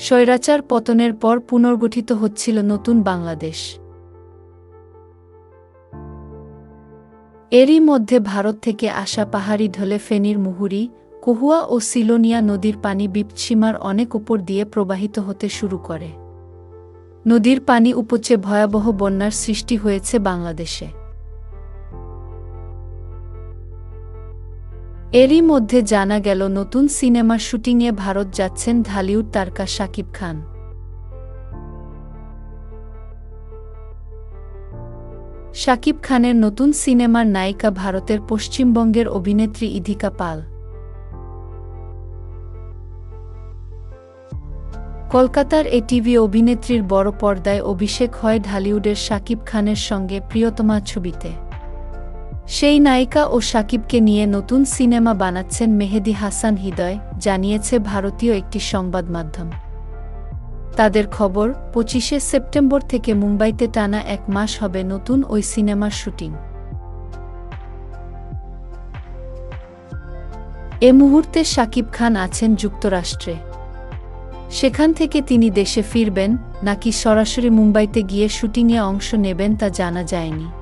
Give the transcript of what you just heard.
স্বৈরাচার পতনের পর পুনর্গঠিত হচ্ছিল নতুন বাংলাদেশ। এরই মধ্যে ভারত থেকে আসা পাহাড়ি ঢলে ফেনীর মুহুরি, কহুয়া ও সিলোনিয়া নদীর পানি বিপসীমার অনেক উপর দিয়ে প্রবাহিত হতে শুরু করে। নদীর পানি উপচে ভয়াবহ বন্যার সৃষ্টি হয়েছে বাংলাদেশে। এরই মধ্যে জানা গেল, নতুন সিনেমার শুটিংয়ে ভারত যাচ্ছেন ঢালিউড তারকা শাকিব খান। শাকিব খানের নতুন সিনেমার নায়িকা ভারতের পশ্চিমবঙ্গের অভিনেত্রী ইধিকা পাল। কলকাতার এ টিভি অভিনেত্রীর বড় পর্দায় অভিষেক হয় ঢালিউডের শাকিব খানের সঙ্গে প্রিয়তমা ছবিতে। সেই নায়িকা ও শাকিবকে নিয়ে নতুন সিনেমা বানাচ্ছেন মেহেদি হাসান হৃদয়, জানিয়েছে ভারতীয় একটি সংবাদ মাধ্যম। তাদের খবর, পঁচিশে সেপ্টেম্বর থেকে মুম্বাইতে টানা এক মাস হবে নতুন ওই সিনেমার শুটিং। এ মুহূর্তে শাকিব খান আছেন যুক্তরাষ্ট্রে। সেখান থেকে তিনি দেশে ফিরবেন, নাকি সরাসরি মুম্বাইতে গিয়ে শুটিংয়ে অংশ নেবেন তা জানা যায়নি।